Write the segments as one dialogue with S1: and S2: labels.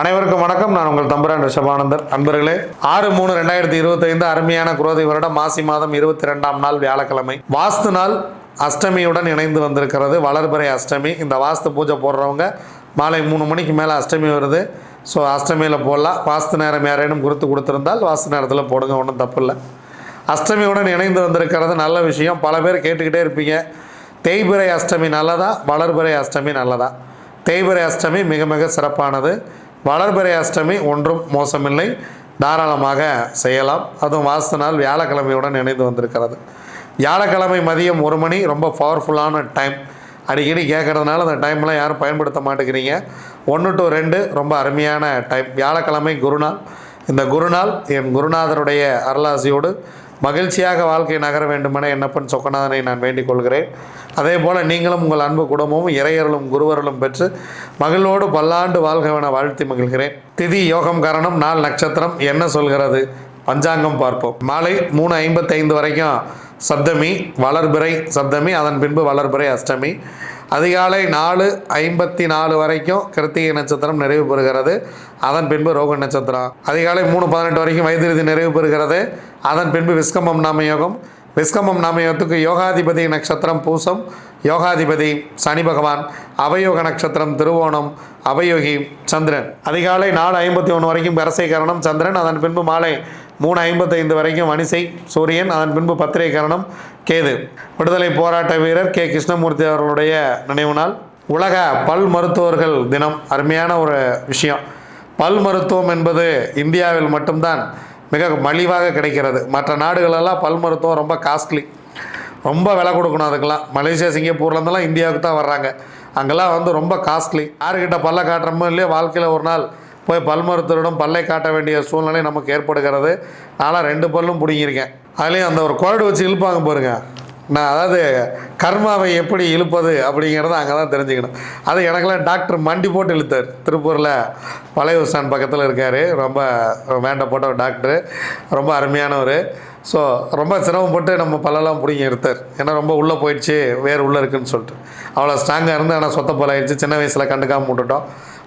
S1: அனைவருக்கும் வணக்கம். நான் உங்கள் தம்புரான் ரிஷபானந்தர் அன்பர்களே ஆறு மூணு ரெண்டாயிரத்தி இருபத்தைந்து அருமையான குரோதி வருடம் மாசி மாதம் இருபத்தி ரெண்டாம் நாள் வியாழக்கிழமை. வாஸ்து நாள் அஷ்டமியுடன் இணைந்து வந்திருக்கிறது. வளர்பிறை அஷ்டமி. இந்த வாஸ்து பூஜை போடுறவங்க மாலை மூணு மணிக்கு மேலே அஷ்டமி வருது. ஸோ அஷ்டமியில் போடலாம். வாஸ்து நேரம் யாரேனும் குறித்து கொடுத்துருந்தால் வாஸ்து நேரத்தில் போடுங்க. ஒன்றும் தப்பு இல்லை அஷ்டமியுடன் இணைந்து வந்திருக்கிறது நல்ல விஷயம். பல பேர் கேட்டுக்கிட்டே இருப்பீங்க. தேய்பிறை அஷ்டமி நல்லதா? வளர்பிறை அஷ்டமி நல்லதா? தேய்பிறை அஷ்டமி மிக மிக சிறப்பானது. வளர்பிறை அஷ்டமி ஒன்றும் மோசமில்லை. தாராளமாக செய்யலாம். அதுவும் வாஸ்து நாள் வியாழக்கிழமையுடன் இணைந்து வந்திருக்கிறது. வியாழக்கிழமை மதியம் ஒரு மணி ரொம்ப பவர்ஃபுல்லான டைம் அடிக்கடி கேட்குறதுனால அந்த டைம்லாம் யாரும் பயன்படுத்த மாட்டேங்கிறீங்க. ஒன்று டு ரெண்டு ரொம்ப அருமையான டைம் வியாழக்கிழமை குருநாள். இந்த குருநாள் என் குருநாதருடைய அருளாசியோடு மகிழ்ச்சியாக வாழ்க்கை நகர வேண்டுமென என்னப்பன் சொக்கநாதனை நான் வேண்டிக் கொள்கிறேன் அதே போல் நீங்களும் உங்கள் அன்பு குடும்பமும் இறையர்களும் குருவர்களும் பெற்று மகிழ்வோடு பல்லாண்டு வாழ்கவென வாழ்த்தி மகிழ்கிறேன். திதி யோகம் காரணம் நாள் நட்சத்திரம் என்ன சொல்கிறது? பஞ்சாங்கம் பார்ப்போம். மாலை மூணு ஐம்பத்தைந்து வரைக்கும் சப்தமி வளர்பிறை சப்தமி அதன் பின்பு வளர்பிறை அஷ்டமி. அதிகாலை நாலு ஐம்பத்தி நாலு வரைக்கும் கிருத்திகை நட்சத்திரம் நிறைவு பெறுகிறது. அதன் பின்பு ரோக நட்சத்திரம். அதிகாலை மூணு பதினெட்டு வரைக்கும் வைத்திருதி நிறைவு பெறுகிறது. அதன் பின்பு விஸ்கமம் நாம யோகம் விஸ்கமம் நாம யோகத்துக்கு யோகாதிபதி நட்சத்திரம் பூசம். யோகாதிபதி சனி பகவான். அவயோக நட்சத்திரம் திருவோணம். அவயோகி சந்திரன். அதிகாலை நாலு ஐம்பத்தி ஒன்று வரைக்கும் கரசை கரணம் சந்திரன். அதன் பின்பு மாலை மூணு ஐம்பத்தைந்து வரைக்கும் வனிசை சூரியன் அதன் பின்பு பத்திரை கரணம் கேது. விடுதலை போராட்ட வீரர் கே. கிருஷ்ணமூர்த்தி அவர்களுடைய நினைவு நாள். உலக பல் மருத்துவர்கள் தினம். அருமையான ஒரு விஷயம். பல் மருத்துவம் என்பது இந்தியாவில் மட்டும்தான் மிக மலிவாக கிடைக்கிறது. மற்ற நாடுகளெல்லாம் பல் மருத்துவம் ரொம்ப காஸ்ட்லி ரொம்ப விலை கொடுக்கணும் அதுக்கெல்லாம். மலேசியா சிங்கப்பூர்லேருந்துலாம் இந்தியாவுக்கு தான் வர்றாங்க. அங்கெல்லாம் வந்து ரொம்ப காஸ்ட்லி யாருக்கிட்ட பல்ல காட்டுறமோ இல்லையோ வாழ்க்கையில் ஒரு நாள் போய் பல் மருத்துவரிடம் பல்லை காட்ட வேண்டிய சூழ்நிலை நமக்கு ஏற்படுகிறது. நான்லாம் ரெண்டு பல்லும் பிடுங்கியிருக்கேன். அதுலேயும் அந்த ஒரு குழடு வச்சு இழுப்பாங்க பாருங்கள் நான் அதாவது கர்மாவை எப்படி இழுப்பது அப்படிங்கிறத அங்கே தான் தெரிஞ்சுக்கணும். அது எனக்கெல்லாம் டாக்டர் மண்டி போட்டு இழுத்தார். திருப்பூரில் பழைய ஸ்டாண்ட் பக்கத்தில் இருக்கார். ரொம்ப வேண்டப்பட்ட ஒரு டாக்டரு. ரொம்ப அருமையானவர். ஸோ ரொம்ப சிரமப்பட்டு நம்ம பல்லெல்லாம் பிடிங்கி எடுத்தார். ஏன்னா ரொம்ப உள்ளே போயிடுச்சு வேறு உள்ளே இருக்குன்னு சொல்லிட்டு. அவ்வளோ ஸ்ட்ராங்காக இருந்து ஆனால் சொத்த பல்லாயிடுச்சு சின்ன வயசில் கண்டுக்காமல் விட்டுட்டோம்.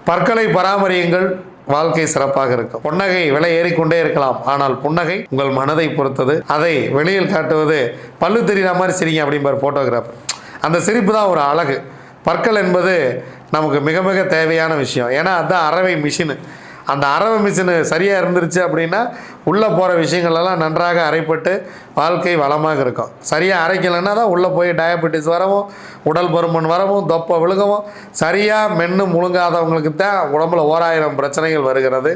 S1: பற்களை பராமரியுங்கள். வாழ்க்கை சிறப்பாக இருக்கும். புன்னகை விலை ஏறிக்கொண்டே இருக்கலாம். ஆனால் புன்னகை உங்கள் மனதை பொறுத்தது. அதை வெளியில் காட்டுவது பல்லு தெரிகிற மாதிரி சிரிங்க அப்படிம்பார் ஃபோட்டோகிராஃபர் அந்த சிரிப்பு தான் ஒரு அழகு. பற்கள் என்பது நமக்கு மிக மிக தேவையான விஷயம். ஏன்னா அதுதான் அறவை மிஷினு அந்த அரவை மிஷினு சரியாக இருந்துருச்சு அப்படின்னா உள்ளே போகிற விஷயங்களெல்லாம் நன்றாக அரைப்பட்டு வாழ்க்கை வளமாக இருக்கும். சரியாக அரைக்கலைன்னா தான் உள்ளே போய் டயபெட்டிஸ் வரவும் உடல் பருமன் வரவும் தொப்பை விழுகவும் சரியாக மென்று முழுங்காதவங்களுக்கு தான் உடம்புல ஓராயிரம் பிரச்சனைகள் வருகிறது.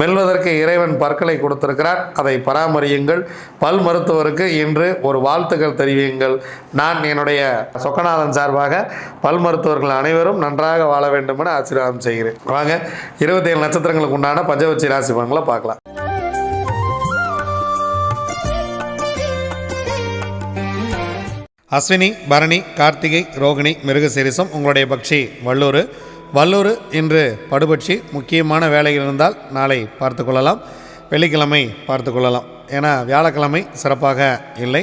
S1: மெல்வதற்கு இறைவன் பற்களை கொடுத்திருக்கிறார். அதை பராமரியுங்கள். பல் மருத்துவருக்கு இன்று ஒரு வாழ்த்துக்கள் தெரிவியுங்கள். நான் என்னுடைய சொக்கநாதன் சார்பாக பல் மருத்துவர்கள் அனைவரும் நன்றாக வாழ வேண்டும் என ஆசீர்வாதம் செய்கிறேன். வாங்க இருபத்தேழு நட்சத்திரங்களுக்கு உண்டான பஞ்சவச்சி ராசி பலன்களை பார்க்கலாம். அஸ்வினி பரணி கார்த்திகை ரோகிணி மிருகசீரிசம் உங்களுடைய பக்ஷி வல்லூர். வல்லூர் இன்று படுபட்சி முக்கியமான வேலைகள் இருந்தால் நாளை பார்த்து கொள்ளலாம். வெள்ளிக்கிழமை பார்த்து கொள்ளலாம். ஏன்னா வியாழக்கிழமை சிறப்பாக இல்லை.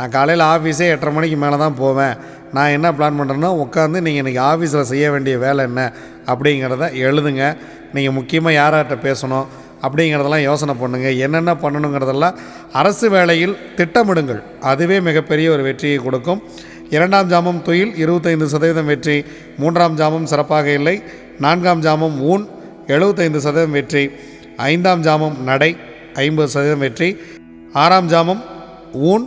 S1: நான் காலையில் ஆஃபீஸே எட்டரை மணிக்கு மேலே தான் போவேன். நான் என்ன பிளான் பண்ணுறேன்னா உட்காந்து நீங்கள் இன்றைக்கி ஆஃபீஸில் செய்ய வேண்டிய வேலை என்ன அப்படிங்கிறத எழுதுங்க. நீங்கள் முக்கியமாக யார்கிட்ட பேசணும் அப்படிங்கிறதெல்லாம் யோசனை பண்ணுங்கள் என்னென்ன பண்ணணுங்கிறதெல்லாம் அரசு வேலையில் திட்டமிடுங்கள். அதுவே மிகப்பெரிய ஒரு வெற்றியை கொடுக்கும். இரண்டாம் ஜாமம் தொழில் இருபத்தைந்து சதவீதம் வெற்றி. மூன்றாம் ஜாமம் சிறப்பாக இல்லை. நான்காம் ஜாமம் ஊன் எழுபத்தைந்து சதவீதம் வெற்றி. ஐந்தாம் ஜாமம் நடை ஐம்பது சதவீதம் வெற்றி. ஆறாம் ஜாமம் ஊன்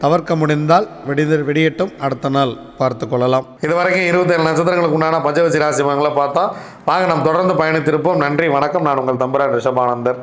S1: தவிர்க்க முடிந்தால் வெடிது வெடியட்டும் அடுத்த நாள் பார்த்து கொள்ளலாம். இதுவரைக்கும் இருபத்தேழு நட்சத்திரங்களுக்கு உண்டான பஞ்சவசி ராசி பார்த்தா வாங்க நாம் தொடர்ந்து பயணித்திருப்போம். நன்றி வணக்கம். நான் உங்கள் தம்புரான் ரிஷபானந்தர்.